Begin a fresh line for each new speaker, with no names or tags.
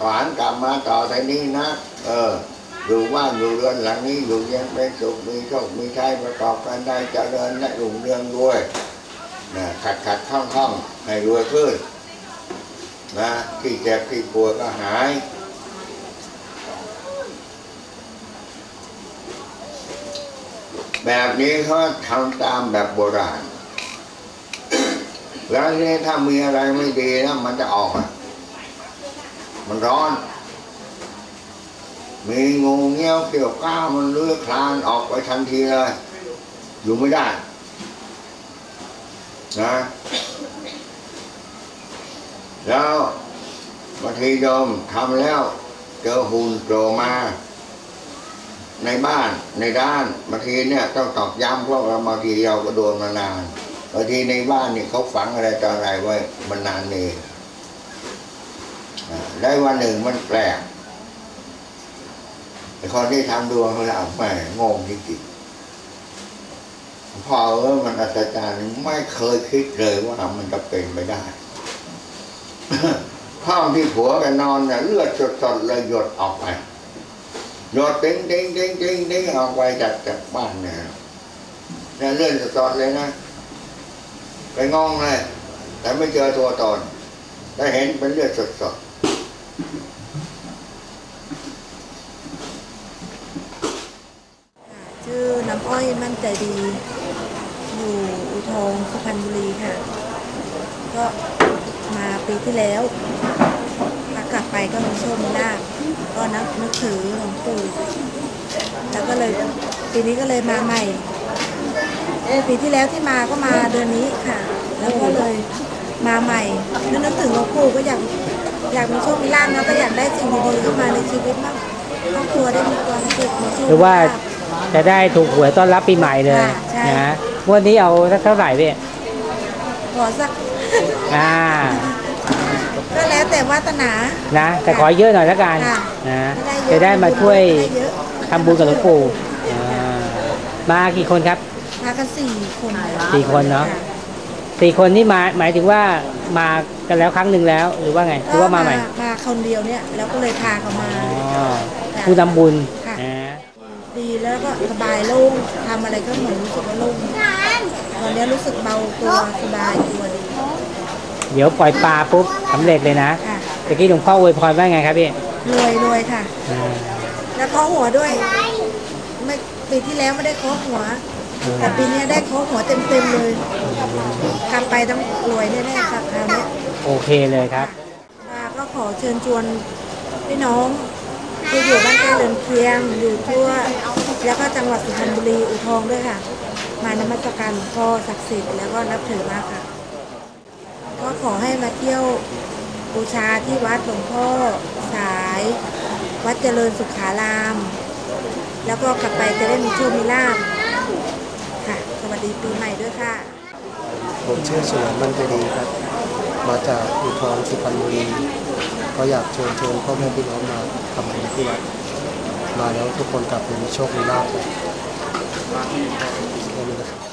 ขวานกลับมาต่อแต่นี้นะ เออ อยู่ว่านอยู่เรือนหลังนี้อยู่เยังเป็นสุขมีโชคมีชัยประกอบกันได้เจริญและรุ่งเรืองด้วยนะขัดขัดข้องข้องให้รวยขึ้นนะที่เจ็บที่ปวดก็หายแบบนี้เขาทำตามแบบโบราณ แล้วนี่ถ้ามีอะไรไม่ดีนะมันจะออกอะ มันร้อน มีงูเงี้ยวเกี่ยวก้ามันเลื้อยคลานออกไปทันทีเลย อยู่ไม่ได้นะแล้วบางทีโยมทำแล้ว เจอหุ่นโผล่มา ในบ้านในด้านบางทีเนี่ยต้องตอกย้ำเพราะเราบางทีเราก็โดนมานานบางทีในบ้านนี่เขาฝังอะไรต่ออะไรไว้มันนานเองอ่ ได้วันหนึ่งมันแปลกไอ้คนที่ทำดวงเขาเอาแหม่งงจริงๆพอเออมันอัศจรรย์ไม่เคยคิดเลยว่ามันจะเป็นไปได้ห้องที่ผัวกันนอนเนี่ยเลือดสดๆเลยหยดออกไปโยนติ้งติ้งติ้งติ้งติ้งออกไปจากจากบ้านเนี่ยเนี่ยเลื่อนสดๆเลยนะไปงองเลยแต่ไม่เจอตัวตนได้เห็นเป็นเลือดสด
ชื่อน้ำอ้อยมั่นใจดี อยู่อุทองสุพรรณบุรีค่ะ ก็มาปีที่แล้วถ้ากลับไปก็มีโชคมีลาภก็นับนึกถือหลวงปู่แล้วก็เลยปีนี้ก็เลยมาใหม่เอปีที่แล้วที่มาก็มาเดือนนี้ค่ะ แล้วก็เลยมาใหม่แล้วนึกถึงหลวงปู่ก็อยาก อยากมีโชคมีลาภนะก็อยากได้สิ่งดีๆเข้ามาในชีวิตมากครอบครัวได้มีความสุขมีโชค
หรือว่า
มีลภ
จะได้ถูกหวยต้อนรับปีใหม่เลย
ค่ะใช่
นะงวันนี้เอาสักเท่าไหร่พี่
ขอสัก
อ่า
ก็แล้วแต่วาสนา
นะ แต่ขอเยอะหน่อยละกัน
ค่ะ
นะ
ถ้าได้เยอะ
จะได้มาช่วย
ได้เยอะ
ทำบุญกับหลวงปู่อ่ามากี่คนครับ
มากันสี่คน
สี่คนเนอะ
ค่
สี่คนที่มาหมายถึงว่ามา กันแล้วครั้งหนึ่งแล้ว หรือว่าไงหรือว่ามาใหม่
มาคนเดียวเนี่ยแล้วก็เลยพาเขามา
อ๋อผู้นำบุญ
ค่ะ
นะ
ดีแล้วก็สบายโล่งทำอะไรก็เหมือนรู้สึกว่าโล่งตอนนี้รู้สึกเบาตัวสบายตัวดี
เดี๋ยวปล่อยปลาปุ๊บสำเร็จเลยนะ
ค่ะ
ตะกี้หลวงพ่ออวยพรว่าไงครับพี่
รวยรวยค่ะ
อ่า
แล้วเคาะหัวด้วย ไม่ปีที่แล้วไม่ได้เคาะหัว แต่ปีนี้ได้เคาะหัวเต็มเต็มๆเลยกลับไปต้องรวยแน่ๆครับคราวเนี้ย
โอเคเลยครับ
ค่ะก็ขอเชิญชวนพี่น้องที่อยู่บ้านใกล้เรือนเคียงอยู่ทั่ว แล้วก็จังหวัดสุพรรณบุรีอุทองด้วยค่ะ มานมัสการหลวงพ่อศักดิ์สิทธิ์แล้วก็นับถือมากค่ะ ก็ขอให้มาเที่ยวบูชาที่วัดหลวงพ่อสาย วัดเจริญสุขาราม แล้วก็กลับไปจะได้มีโชคมีลาภค่ะส วัสดีปีใหม่ด้วยค่ะ
ผมชื่อสวนมันจะดีครับ มาจากอุทองสุพรรณบุรีก็อยากเชิญชวนพ่อแม่พี่น้องมาทำบุญที่วัดมาแล้วทุกคนกลับไปมีโชคมีลาภเลยแค่นี้นะครับ